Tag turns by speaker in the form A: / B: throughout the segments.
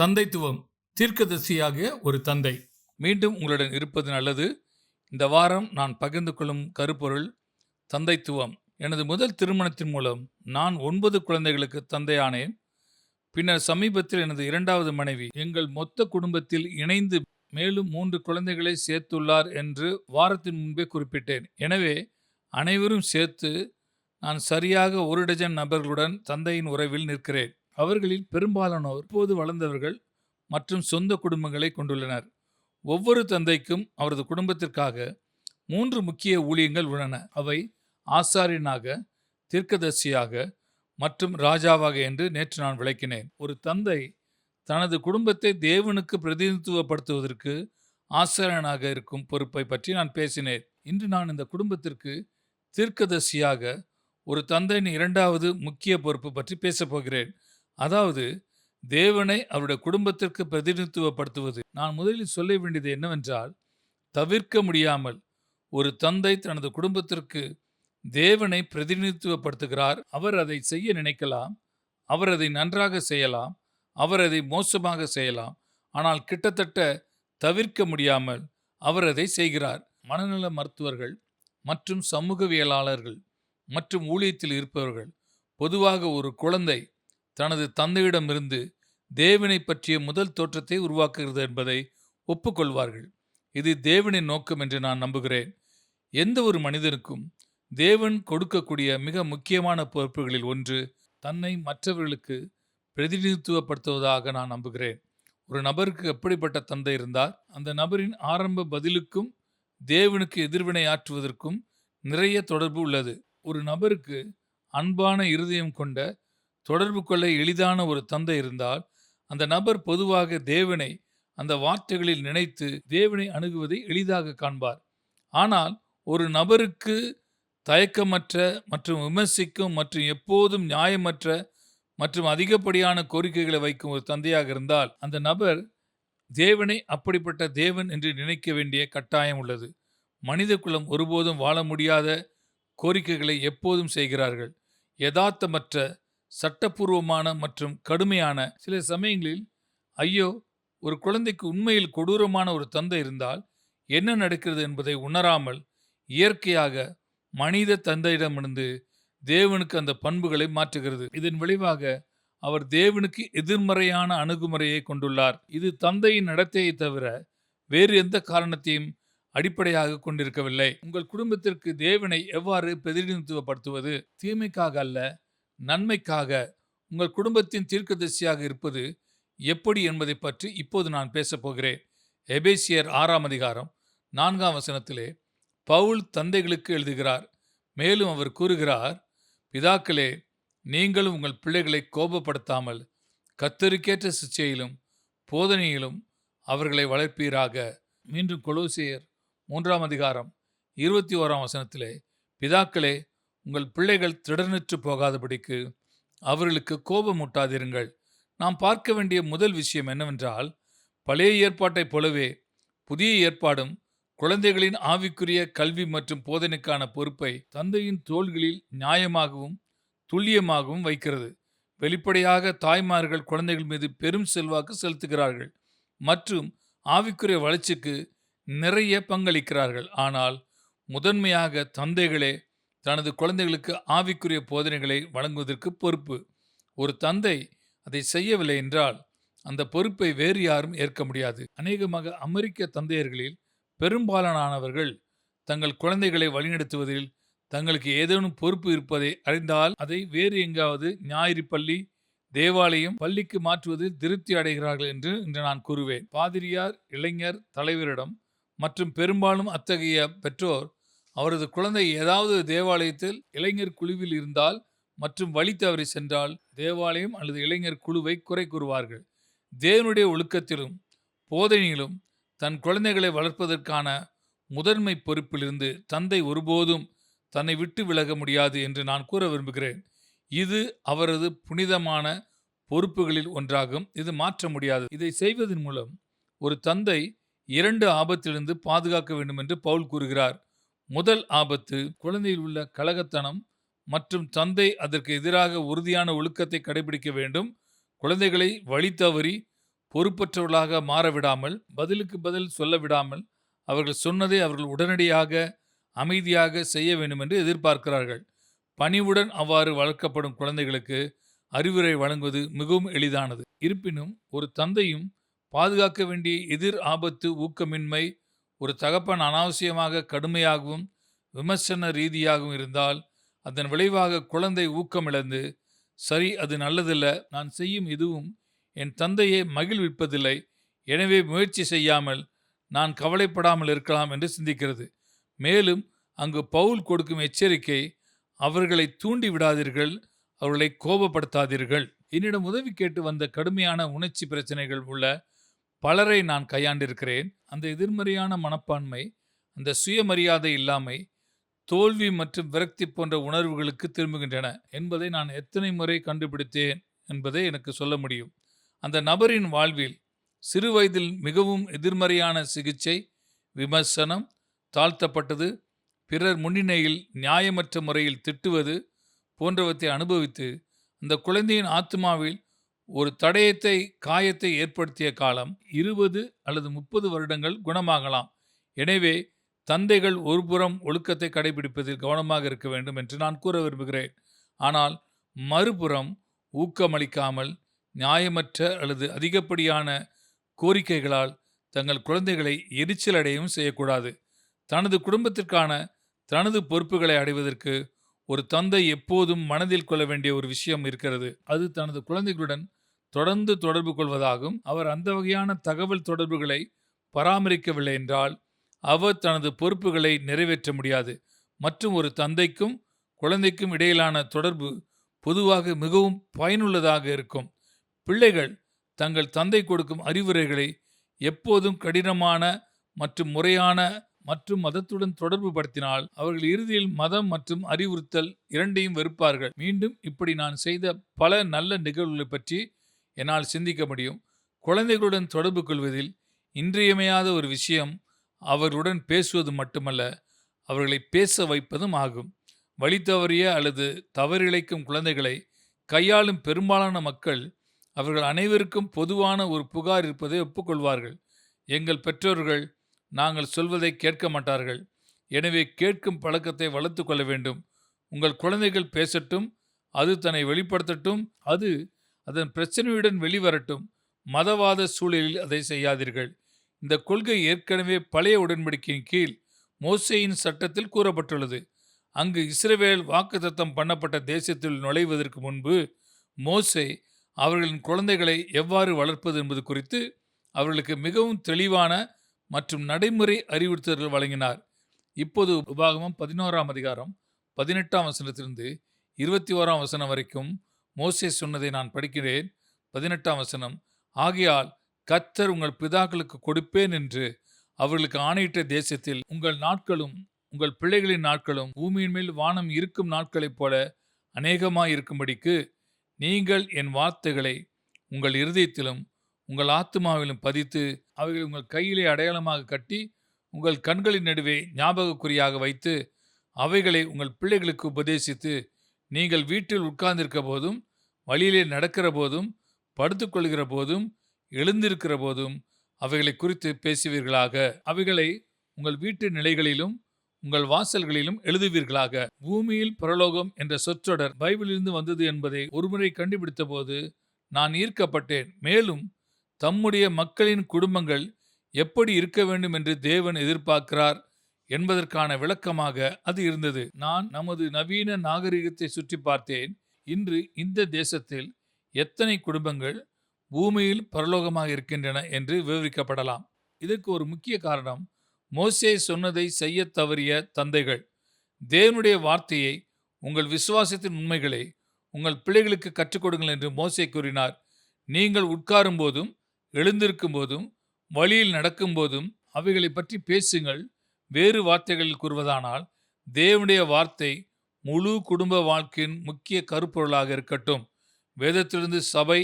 A: தந்தைத்துவம் தீர்க்கதரிசியாகிய ஒரு தந்தை. மீண்டும் உங்களுடன் இருப்பது நல்லது. இந்த வாரம் நான் பகிர்ந்து கொள்ளும் கருப்பொருள் தந்தைத்துவம். எனது முதல் திருமணத்தின் மூலம் நான் ஒன்பது குழந்தைகளுக்கு தந்தையானேன். பின்னர் சமீபத்தில் எனது இரண்டாவது மனைவி எங்கள் மொத்த குடும்பத்தில் இணைந்து மேலும் மூன்று குழந்தைகளை சேர்த்துள்ளார் என்று வாரத்தின் முன்பே குறிப்பிட்டேன். எனவே அனைவரும் சேர்த்து நான் சரியாக ஒரு டஜன் நபர்களுடன் தந்தையின் உறவில் நிற்கிறேன். அவர்களில் பெரும்பாலானோர் இப்போது வளர்ந்தவர்கள் மற்றும் சொந்த குடும்பங்களை கொண்டுள்ளனர். ஒவ்வொரு தந்தைக்கும் அவரது குடும்பத்திற்காக மூன்று முக்கிய ஊழியங்கள் உள்ளன. அவை ஆசாரியனாக தீர்க்கதர்சியாக மற்றும் ராஜாவாக என்று நேற்று நான் விளக்கினேன். ஒரு தந்தை தனது குடும்பத்தை தேவனுக்கு பிரதிநிதித்துவப்படுத்துவதற்கு ஆசாரியனாக இருக்கும் பொறுப்பை பற்றி நான் பேசினேன். இன்று நான் இந்த குடும்பத்திற்கு தீர்க்கதர்சியாக ஒரு தந்தையின் இரண்டாவது முக்கிய பொறுப்பு பற்றி பேசப்போகிறேன் அதாவது தேவனை அவருடைய குடும்பத்திற்கு பிரதிநிதித்துவப்படுத்துவது. நான் முதலில் சொல்ல வேண்டியது என்னவென்றால் தவிர்க்க முடியாமல் ஒரு தந்தை தனது குடும்பத்திற்கு தேவனை பிரதிநிதித்துவப்படுத்துகிறார். அவர் அதை செய்ய நினைக்கலாம். அவர் அதை நன்றாக செய்யலாம். அவர் அதை மோசமாக செய்யலாம். ஆனால் கிட்டத்தட்ட தவிர்க்க முடியாமல் அவர் அதை செய்கிறார். மனநல மருத்துவர்கள் மற்றும் சமூகவியலாளர்கள் மற்றும் ஊழியத்தில் இருப்பவர்கள். பொதுவாக ஒரு குழந்தை தனது தந்தையிடமிருந்து தேவனை பற்றிய முதல் தோற்றத்தை உருவாக்குகிறது என்பதை ஒப்புக்கொள்வார்கள். இது தேவனின் நோக்கம் என்று நான் நம்புகிறேன். எந்த ஒரு மனிதனுக்கும் தேவன் கொடுக்கக்கூடிய மிக முக்கியமான பொறுப்புகளில் ஒன்று தன்னை மற்றவர்களுக்கு பிரதிநிதித்துவப்படுத்துவதாக நான் நம்புகிறேன். ஒரு நபருக்கு எப்படிப்பட்ட தந்தை இருந்தால் அந்த நபரின் ஆரம்ப பதிலுக்கும் தேவனுக்கு எதிர்வினை ஆற்றுவதற்கும் நிறைய தொடர்பு உள்ளது. ஒரு நபருக்கு அன்பான இருதயம் கொண்ட தொடர்பு கொள்ள எளிதான ஒரு தந்தை இருந்தால் அந்த நபர் பொதுவாக தேவனை அந்த வார்த்தைகளில் நினைத்து தேவனை அணுகுவதை எளிதாக காண்பார். ஆனால் ஒரு நபருக்கு தயக்கமற்ற மற்றும் விமர்சிக்கும் மற்றும் எப்போதும் நியாயமற்ற மற்றும் அதிகப்படியான கோரிக்கைகளை வைக்கும் ஒரு தந்தையாக இருந்தால் அந்த நபர் தேவனை அப்படிப்பட்ட தேவன் என்று நினைக்க வேண்டிய கட்டாயம் உள்ளது. மனித குலம் ஒருபோதும் வாழ முடியாத கோரிக்கைகளை எப்போதும் செய்கிறார்கள். யதார்த்தமற்ற சட்டப்பூர்வமான மற்றும் கடுமையான சில சமயங்களில் ஐயோ ஒரு குழந்தைக்கு உண்மையில் கொடூரமான ஒரு தந்தை இருந்தால் என்ன நடக்கிறது என்பதை உணராமல் இயற்கையாக மனித தந்தையிடமிருந்து தேவனுக்கு அந்த பண்புகளை மாற்றுகிறது. இதன் விளைவாக அவர் தேவனுக்கு எதிர்மறையான அணுகுமுறையை கொண்டுள்ளார். இது தந்தையின் நடத்தையை தவிர வேறு எந்த காரணத்தையும் அடிப்படையாக கொண்டிருக்கவில்லை. உங்கள் குடும்பத்திற்கு தேவனை எவ்வாறு பிரதிநிதித்துவப்படுத்துவது? தீமைக்காக அல்ல நன்மைக்காக உங்கள் குடும்பத்தின் தீர்க்கதரிசியாக இருப்பது எப்படி என்பதை பற்றி இப்போது நான் பேசப்போகிறேன் எபேசியர் ஆறாம் அதிகாரம் நான்காம் வசனத்திலே பவுல் தந்தைகளுக்கு எழுதுகிறார். மேலும் அவர் கூறுகிறார் பிதாக்களே நீங்களும் உங்கள் பிள்ளைகளை கோபப்படுத்தாமல் கத்தருக்கேற்ற சிச்சையிலும் போதனையிலும் அவர்களை வளர்ப்பீராக. மீண்டும் கொலோசியர் மூன்றாம் அதிகாரம் இருபத்தி ஓராம் வசனத்திலே பிதாக்களே உங்கள் பிள்ளைகள் திடனற்று போகாதபடிக்கு அவர்களுக்கு கோபமூட்டாதிருங்கள். நாம் பார்க்க வேண்டிய முதல் விஷயம் என்னவென்றால் பழைய ஏற்பாட்டைப் போலவே புதிய ஏற்பாடும் குழந்தைகளின் ஆவிக்குரிய கல்வி மற்றும் போதனைக்கான பொறுப்பை தந்தையின் தோள்களில் நியாயமாகவும் துல்லியமாகவும் வைக்கிறது. வெளிப்படையாக தாய்மார்கள் குழந்தைகள் மீது பெரும் செல்வாக்கு செலுத்துகிறார்கள் மற்றும் ஆவிக்குரிய வளர்ச்சிக்கு நிறைய பங்களிக்கிறார்கள். ஆனால் முதன்மையாக தந்தைகளே தனது குழந்தைகளுக்கு ஆவிக்குரிய போதனைகளை வழங்குவதற்கு பொறுப்பு. ஒரு தந்தை அதை செய்யவில்லை என்றால் அந்த பொறுப்பை வேறு யாரும் ஏற்க முடியாது. அநேகமாக அமெரிக்க தந்தையர்களில் பெரும்பாலானவர்கள் தங்கள் குழந்தைகளை வழிநடத்துவதில் தங்களுக்கு ஏதேனும் பொறுப்பு இருப்பதை அறிந்தால் அதை வேறு எங்காவது ஞாயிறு பள்ளி தேவாலயம் பள்ளிக்கு மாற்றுவதில் திருப்தி அடைகிறார்கள் என்று இன்று நான் கூறுவேன். பாதிரியார் இளைஞர் தலைவரிடம் மற்றும் பெரும்பாலும் அத்தகைய பெற்றோர் அவரது குழந்தை ஏதாவது தேவாலயத்தில் இளைஞர் குழுவில் இருந்தால் மற்றும் வழி தவறி சென்றால் தேவாலயம் அல்லது இளைஞர் குழுவை குறை கூறுவார்கள். தேவனுடைய ஒழுக்கத்திலும் போதனையிலும் தன் குழந்தைகளை வளர்ப்பதற்கான முதன்மை பொறுப்பிலிருந்து தந்தை ஒருபோதும் தன்னை விட்டு விலக முடியாது என்று நான் கூற விரும்புகிறேன். இது அவரது புனிதமான பொறுப்புகளில் ஒன்றாகும். இது மாற்ற முடியாது. இதை செய்வதன் மூலம் ஒரு தந்தை இரண்டு ஆபத்திலிருந்து பாதுகாக்க வேண்டும் என்று பவுல் கூறுகிறார். முதல் ஆபத்து குழந்தையில் உள்ள கலகத்தனம் மற்றும் தந்தை அதற்கு எதிராக உறுதியான ஒழுக்கத்தை கடைபிடிக்க வேண்டும். குழந்தைகளை வழி தவறி பொறுப்பற்றவர்களாக மாறவிடாமல் பதிலுக்கு பதில் சொல்ல விடாமல் அவர்கள் சொன்னதை அவர்கள் உடனடியாக அமைதியாக செய்ய வேண்டும் என்று எதிர்பார்க்கிறார்கள். பணிவுடன் அவ்வாறு வளர்க்கப்படும் குழந்தைகளுக்கு அறிவுரை வழங்குவது மிகவும் எளிதானது. இருப்பினும் ஒரு தந்தையும் பாதுகாக்க வேண்டிய எதிர் ஆபத்து ஊக்கமின்மை ஒரு தகப்பன் அனாவசியமாக கடுமையாகவும் விமர்சன ரீதியாகவும் இருந்தால் அதன் விளைவாக குழந்தை ஊக்கமிழந்து சரி அது நல்லதில்ல நான் செய்யும் இதுவும் என் தந்தையை மகிழ்விப்பதில்லை எனவே முயற்சி செய்யாமல் நான் கவலைப்படாமல் இருக்கலாம் என்று சிந்திக்கிறது. மேலும் அங்கு பவுல் கொடுக்கும் எச்சரிக்கை அவர்களை தூண்டி விடாதீர்கள் அவர்களை கோபப்படுத்தாதீர்கள். என்னிடம் உதவி கேட்டு வந்த கடுமையான உணர்ச்சி பிரச்சனைகள் உள்ள பலரை நான் கையாண்டிருக்கிறேன். அந்த எதிர்மறையான மனப்பான்மை அந்த சுயமரியாதை இல்லாமை தோல்வி மற்றும் விரக்தி போன்ற உணர்வுகளுக்கு திரும்புகின்றன என்பதை நான் எத்தனை முறை கண்டுபிடித்தேன் என்பதை எனக்கு சொல்ல முடியும். அந்த நபரின் வாழ்வில் சிறு வயதில் மிகவும் எதிர்மறையான சிகிச்சை விமர்சனம் தாழ்த்தப்பட்டது பிறர் முன்னிலையில் நியாயமற்ற முறையில் திட்டுவது போன்றவற்றை அனுபவித்து அந்த குழந்தையின் ஆத்மாவில் ஒரு தடயத்தை காயத்தை ஏற்படுத்திய காலம் இருபது அல்லது முப்பது வருடங்கள் குணமாகலாம். எனவே தந்தைகள் ஒருபுறம் ஒழுக்கத்தை கடைபிடிப்பதில் கவனமாக இருக்க வேண்டும் என்று நான் கூற விரும்புகிறேன். ஆனால் மறுபுறம் ஊக்கமளிக்காமல் நியாயமற்ற அல்லது அதிகப்படியான கோரிக்கைகளால் தங்கள் குழந்தைகளை எரிச்சல் அடையவும் செய்யக்கூடாது. தனது குடும்பத்திற்கான தனது பொறுப்புகளை அடைவதற்கு ஒரு தந்தை எப்போதும் மனதில் கொள்ள வேண்டிய ஒரு விஷயம் இருக்கிறது. அது தனது குழந்தைகளுடன் தொடர்ந்து தொடர்பு கொள்வதாகும். அவர் அந்த வகையான தகவல் தொடர்புகளை பராமரிக்கவில்லை என்றால் அவர் தனது பொறுப்புகளை நிறைவேற்ற முடியாது. மற்றும் ஒரு தந்தைக்கும் குழந்தைக்கும் இடையிலான தொடர்பு பொதுவாக மிகவும் பயனுள்ளதாக இருக்கும். பிள்ளைகள் தங்கள் தந்தை கொடுக்கும் அறிவுரைகளை எப்போதும் கடினமான மற்றும் முறையான மற்றும் மதத்துடன் தொடர்பு படுத்தினால் அவர்கள் இறுதியில் மதம் மற்றும் அறிவுறுத்தல் இரண்டையும் வெறுப்பார்கள். மீண்டும் இப்படி நான் செய்த பல நல்ல நிகழ்வுகளை பற்றி என்னால் சிந்திக்க முடியும். குழந்தைகளுடன் தொடர்பு கொள்வதில் இன்றியமையாத ஒரு விஷயம் அவர்களுடன் பேசுவது மட்டுமல்ல அவர்களை பேச வைப்பதும் ஆகும். வழி தவறிய அல்லது தவறிழைக்கும் குழந்தைகளை கையாளும் பெரும்பாலான மக்கள் அவர்கள் அனைவருக்கும் பொதுவான ஒரு புகார் இருப்பதை ஒப்புக்கொள்வார்கள். எங்கள் பெற்றோர்கள் நாங்கள் சொல்வதை கேட்க மாட்டார்கள். எனவே கேட்கும் பழக்கத்தை வளர்த்து கொள்ள வேண்டும். உங்கள் குழந்தைகள் பேசட்டும் அது தன்னை வெளிப்படுத்தட்டும் அது அதன் பிரச்சனையுடன் வெளிவரட்டும். மதவாத சூழலில் அதை செய்யாதீர்கள். இந்த கொள்கை ஏற்கனவே பழைய உடன்படிக்கையின் கீழ் மோசேயின் சட்டத்தில் கூறப்பட்டுள்ளது. அங்கு இஸ்ரவேல் வாக்குத்தத்தம் பண்ணப்பட்ட தேசத்தில் நுழைவதற்கு முன்பு மோசே அவர்களின் குழந்தைகளை எவ்வாறு வளர்ப்பது என்பது குறித்து அவர்களுக்கு மிகவும் தெளிவான மற்றும் நடைமுறை அறிவுறுத்தல்கள் வழங்கினார். இப்போது உபாகமம் பதினோராம் அதிகாரம் பதினெட்டாம் வசனத்திலிருந்து இருபத்தி ஓராம் வசனம் வரைக்கும் மோசே சொன்னதை நான் படிக்கிறேன். பதினெட்டாம் வசனம். ஆகையால் கத்தர் உங்கள் பிதாக்களுக்கு கொடுப்பேன் என்று அவர்களுக்கு ஆணையிட்ட தேசத்தில் உங்கள் நாட்களும் உங்கள் பிள்ளைகளின் நாட்களும் பூமியின் மேல் வானம் இருக்கும் நாட்களைப் போல அநேகமாயிருக்கும்படிக்கு நீங்கள் என் வார்த்தைகளை உங்கள் இருதயத்திலும் உங்கள் ஆத்மாவிலும் பதித்து அவைகளை உங்கள் கையிலே அடையாளமாக கட்டி உங்கள் கண்களின் நடுவே ஞாபகக்குறியாக வைத்து அவைகளை உங்கள் பிள்ளைகளுக்கு உபதேசித்து நீங்கள் வீட்டில் உட்கார்ந்திருக்க போதும் வழியிலே நடக்கிற போதும் படுத்துக்கொள்கிற போதும் எழுந்திருக்கிற போதும் அவைகளை குறித்து பேசுவீர்களாக. அவைகளை உங்கள் வீட்டு நிலைகளிலும் உங்கள் வாசல்களிலும் எழுதுவீர்களாக. பூமியில் பரலோகம் என்ற சொற்றொடர் பைபிளிலிருந்து வந்தது என்பதை ஒருமுறை கண்டுபிடித்த போது நான் ஈர்க்கப்பட்டேன். மேலும் தம்முடைய மக்களின் குடும்பங்கள் எப்படி இருக்க வேண்டும் என்று தேவன் எதிர்பார்க்கிறார்? என்பதற்கான விளக்கமாக அது இருந்தது. நான் நமது நவீன நாகரிகத்தை சுற்றி பார்த்தேன். இன்று இந்த தேசத்தில் எத்தனை குடும்பங்கள் பூமியில் பரலோகமாக இருக்கின்றன என்று விவரிக்கப்படலாம். இதற்கு ஒரு முக்கிய காரணம் மோசே சொன்னதை செய்ய தவறிய தந்தைகள். தேவனுடைய வார்த்தையை உங்கள் விசுவாசத்தின் உண்மைகளை உங்கள் பிள்ளைகளுக்கு கற்றுக் கொடுங்கள் என்று மோசே கூறினார். நீங்கள் உட்காரும் போதும் எழுந்திருக்கும் போதும் வழியில் நடக்கும் போதும் அவைகளை பற்றி பேசுங்கள். வேறு வார்த்தைகளில் கூறுவதானால் தேவனுடைய வார்த்தை முழு குடும்ப வாழ்க்கையின் முக்கிய கருப்பொருளாக இருக்கட்டும். வேதத்திலிருந்து சபை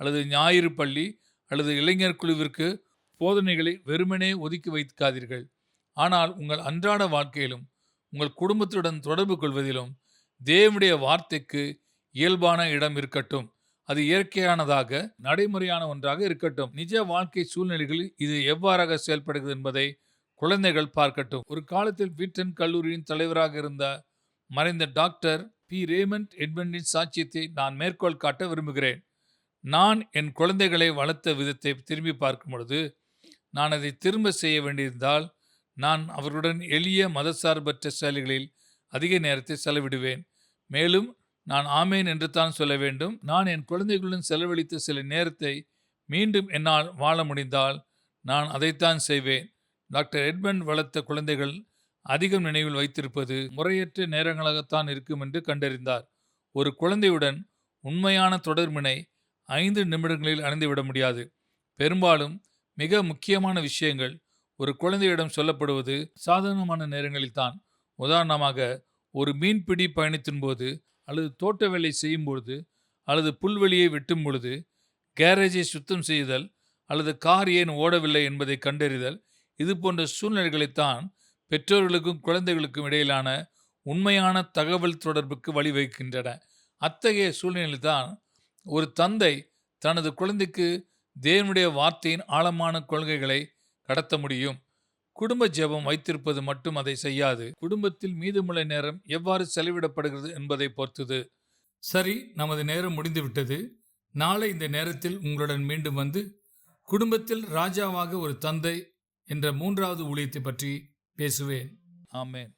A: அல்லது ஞாயிறு பள்ளி அல்லது இளைஞர் குழுவிற்கு போதனைகளை வெறுமனே ஒதுக்கி வைக்காதீர்கள். ஆனால் உங்கள் அன்றாட வாழ்க்கையிலும் உங்கள் குடும்பத்துடன் தொடர்பு கொள்வதிலும் தேவனுடைய வார்த்தைக்கு இயல்பான இடம் இருக்கட்டும். அது இயற்கையானதாக நடைமுறையான ஒன்றாக இருக்கட்டும். நிஜ வாழ்க்கை சூழ்நிலைகளில் இது எவ்வாறாக செயல்படுகிறது என்பதை குழந்தைகள் பார்க்கட்டும். ஒரு காலத்தில் வீட்டன் கல்லூரியின் தலைவராக இருந்த மறைந்த டாக்டர் பி. ரேமண்ட் எட்மண்டின் சாட்சியத்தை நான் மேற்கோள் காட்ட விரும்புகிறேன். நான் என் குழந்தைகளை வளர்த்த விதத்தை திரும்பி பார்க்கும் பொழுது நான் அதை திரும்ப செய்ய வேண்டியிருந்தால் நான் அவர்களுடன் எளிய மதசார்பற்ற செயல்களில் அதிக நேரத்தை செலவிடுவேன். மேலும் நான் ஆமேன் என்று தான் சொல்ல வேண்டும். நான் என் குழந்தைகளுடன் செலவழித்த சில நேரத்தை மீண்டும் என்னால் வாழ முடிந்தால் நான் அதைத்தான் செய்வேன். டாக்டர் எட்மண்ட் வளர்த்த குழந்தைகள் அதிகம் நினைவில் வைத்திருப்பது முறையற்ற நேரங்களாகத்தான் இருக்கும் என்று கண்டறிந்தார். ஒரு குழந்தையுடன் உண்மையான தொடர்பினை ஐந்து நிமிடங்களில் அணிந்துவிட முடியாது. பெரும்பாலும் மிக முக்கியமான விஷயங்கள் ஒரு குழந்தையிடம் சொல்லப்படுவது சாதாரணமான நேரங்களில்தான். உதாரணமாக ஒரு மீன்பிடி பயணத்தின் போது அல்லது தோட்ட வேலை செய்யும் பொழுது அல்லது புல்வெளியை வெட்டும் பொழுது கேரேஜை சுத்தம் செய்தல் அல்லது கார் ஏன் ஓடவில்லை என்பதை கண்டறிதல் இது போன்ற சூழ்நிலைகளைத்தான் பெற்றோர்களுக்கும் குழந்தைகளுக்கும் இடையிலான உண்மையான தகவல் தொடர்புக்கு வழிவகுக்கின்றன அத்தகைய சூழ்நிலையில்தான் ஒரு தந்தை தனது குழந்தைக்கு தேவனுடைய வார்த்தையின் ஆழமான கொள்கைகளை கடத்த முடியும். குடும்ப ஜெபம் வைத்திருப்பது மட்டும் அதை செய்யாது. குடும்பத்தில் மீதமுள்ள நேரம் எவ்வாறு செலவிடப்படுகிறது என்பதை பொறுத்தது. சரி நமது நேரம் முடிந்துவிட்டது. நாளை இந்த நேரத்தில் உங்களுடன் மீண்டும் வந்து குடும்பத்தில் ராஜாவாக ஒரு தந்தை என்ற மூன்றாவது ஊழியத்தை பற்றி பேசுவேன். ஆமேன்.